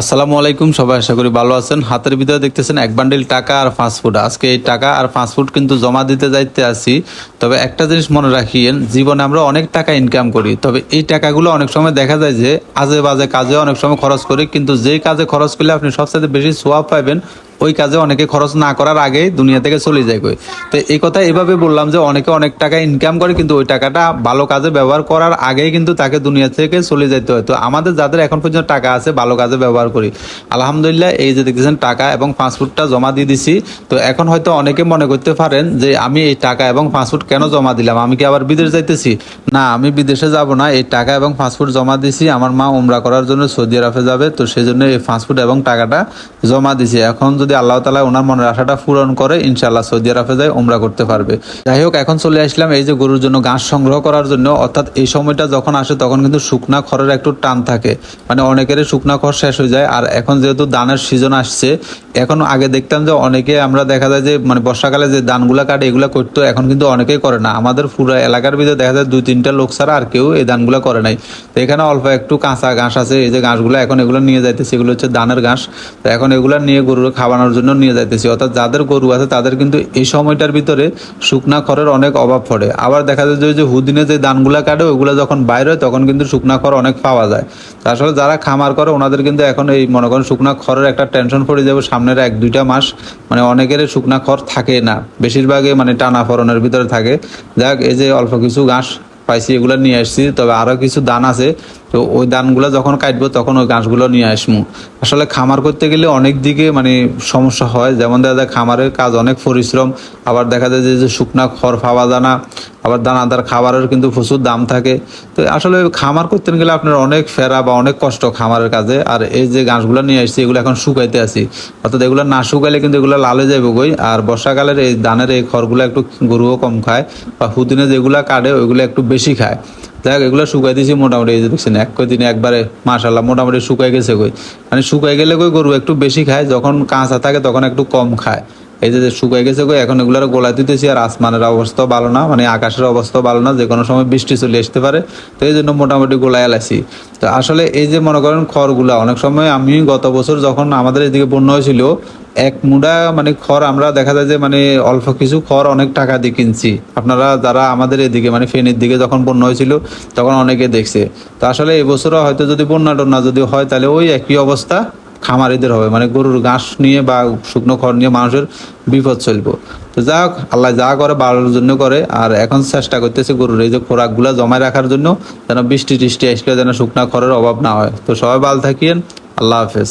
আসসালামু আলাইকুম, সবাই আশা করি ভালো আছেন। হাতের ভিতরে দেখতেছেন এক বান্ডিল টাকা আর ফাস্টফুড আজকে এই টাকা আর ফাস্টফুড কিন্তু জমা দিতে যাইতে আসি তবে একটা জিনিস মনে রাখিয়েন, জীবনে আমরা অনেক টাকা ইনকাম করি। তবে এই টাকাগুলো অনেক সময় দেখা যায় যে, আজে বাজে কাজে অনেক সময় খরচ করি। কিন্তু যে কাজে খরচ করলে আপনি সবচেয়ে বেশি সোয়াব পাইবেন ওই কাজে অনেকে খরচ না করার আগেই দুনিয়া থেকে চলে যায় কই। তো এই কথা এভাবে বললাম যে অনেকে অনেক টাকা ইনকাম করে, কিন্তু ওই টাকাটা ভালো কাজে ব্যবহার করার আগেই কিন্তু তাকে দুনিয়া থেকে চলে যেতে হয়। তো আমাদের যাদের এখন পর্যন্ত টাকা আছে, ভালো কাজে ব্যবহার করি। আলহামদুলিল্লাহ, এই যে দেখতেছেন টাকা এবং পাসপোর্টটা জমা দিয়ে দিছি। তো এখন হয়তো অনেকে মনে করতে পারেন যে আমি এই টাকা এবং পাসপোর্ট কেন জমা দিলাম? আমি কি আবার বিদেশ যাইতেছি? না, আমি বিদেশে যাব না। এই টাকা এবং পাসপোর্ট জমা দিছি। আমার মা উমরা করার জন্য সৌদি আরবে যাবে। তো সেই জন্য এই পাসপোর্ট এবং টাকাটা জমা দিছি। এখন যদি আল্লাহ তালা ওনার মনের আশাটা পূরণ করে ইনশাল্লাহ সৌদি আরবে যায়, উমরা করতে পারবে। যাই হোক, এখন চলে আসলাম এই যে গরুর জন্য ঘাস সংগ্রহ করার জন্য। অর্থাৎ এই সময়টা যখন আসে, তখন কিন্তু শুকনা খড়ের একটু টান থাকে। মানে অনেকেরই শুকনা খড় শেষ হয়ে যায়। আর এখন যেহেতু দানের সিজন আসছে, এখন আগে দেখতাম যে অনেকে আমরা দেখা যায় যে মানে বর্ষাকালে যে ধানগুলা কাটে, এগুলো করতো, এখন কিন্তু অনেকেই করে না। আমাদের পুরো এলাকার ভিতরে দেখা যায় দুই তিনটা লোক ছাড়া আর কেউ এই ধানগুলা করে নাই। তো এখানে অল্প একটু কাঁচা ঘাস আছে। এই যে ঘাসগুলো এখন এগুলো নিয়ে যাইতেছে, এগুলো হচ্ছে ধানের ঘাস। তো এখন এগুলো নিয়ে গরুর খাওয়ানোর জন্য নিয়ে যাইতেছি। অর্থাৎ যাদের গরু আছে, তাদের কিন্তু এই সময়টার ভিতরে শুকনা খড়ের অনেক অভাব পড়ে। আবার দেখা যায় যে হুদিনে যে ধানগুলা কাটে, ওইগুলো যখন বাইরে হয়, তখন কিন্তু শুকনা খড় অনেক পাওয়া যায়। আসলে যারা খামার করে, ওনাদের কিন্তু এখন এই মনে করেন শুকনা খড়ের একটা টেনশন পড়ে যাবে সামনের এক, দুইটা মাস। মানে অনেকের শুকনা খড় থাকে না। বেশিরভাগই মানে টানা ফরনের ভিতরে থাকে। যাক, এই যে অল্প কিছু ঘাস পাইছি, এগুলো নিয়ে আসছি। তবে আরও কিছু দান আছে। তো ওই দানগুলো যখন কাটবো, তখন ওই গাছগুলো নিয়ে আসব আসলে খামার করতে গেলে অনেক দিকে মানে সমস্যা হয়। যেমন দেখা যায়, খামারের কাজ অনেক পরিশ্রম। আবার দেখা যায় যে শুকনা খড় ফাওয়া যায় না। আবার দানাদার খাবারের কিন্তু প্রচুর দাম থাকে। তো আসলে খামার করতে গেলে আপনার অনেক ফেরা বা অনেক কষ্ট খামারের কাজে। আর এই যে ঘাসগুলো নিয়ে আসছি, এগুলো এখন শুকাইতে আসি অর্থাৎ এগুলো না শুকাইলে কিন্তু এগুলো লালে যাবে গই আর বর্ষাকালের এই ধানের এই খড়গুলো একটু গরুও কম খায় বা হুদিনে যেগুলো কাটে, ওইগুলো একটু বেশি খায়। দেখ এগুলো শুকাই দিয়েছি মোটামুটি, এই যে দেখছেন, এক দিনে একবারে মাশাল্লাহ মোটামুটি শুকাই গেছে কই? মানে শুকাই গেলে কই গরু একটু বেশি খায়, যখন কাঁচা থাকে তখন একটু কম খায়। এই যে শুকাই গেছে এখন এগুলোর গোলা দিতেছি আর আসমানের অবস্থাও ভালো না মানে আকাশের অবস্থাও ভালো না যে কোনো সময় বৃষ্টি চলে আসতে পারে, তো এই জন্য মোটামুটি গোলায় এলাইছি। তো আসলে এই যে মনে করেন খড়গুলা, অনেক সময় আমি গত বছর যখন আমাদের এদিকে বন্যা হয়েছিল, এক মুডা মানে খড় আমরা দেখা যায় যে মানে অল্প কিছু খড় অনেক টাকা দিয়ে কিনছি। আপনারা যারা আমাদের এদিকে মানে ফেনের দিকে যখন বন্যা হয়েছিল, তখন অনেকে দেখছে। তো আসলে এবছরও হয়তো যদি বন্যা টন্যা যদি হয়, তাহলে ওই একই অবস্থা। খামারিদের হবে। মানে গরুর ঘাস নিয়ে বা শুকনো খড় নিয়ে মানুষের বিপদ চলবো। তো যা হোক, আল্লাহ যা করে বাড়ানোর জন্য করে। আর এখন চেষ্টা করতেছে গরুর এই যে খোরাকগুলো জমায় রাখার জন্য যেন বৃষ্টি টিষ্টি আসলে যেন শুকনা খড়ের অভাব না হয়। তো সবাই ভালো থাকিয়েন। আল্লাহ হাফেজ।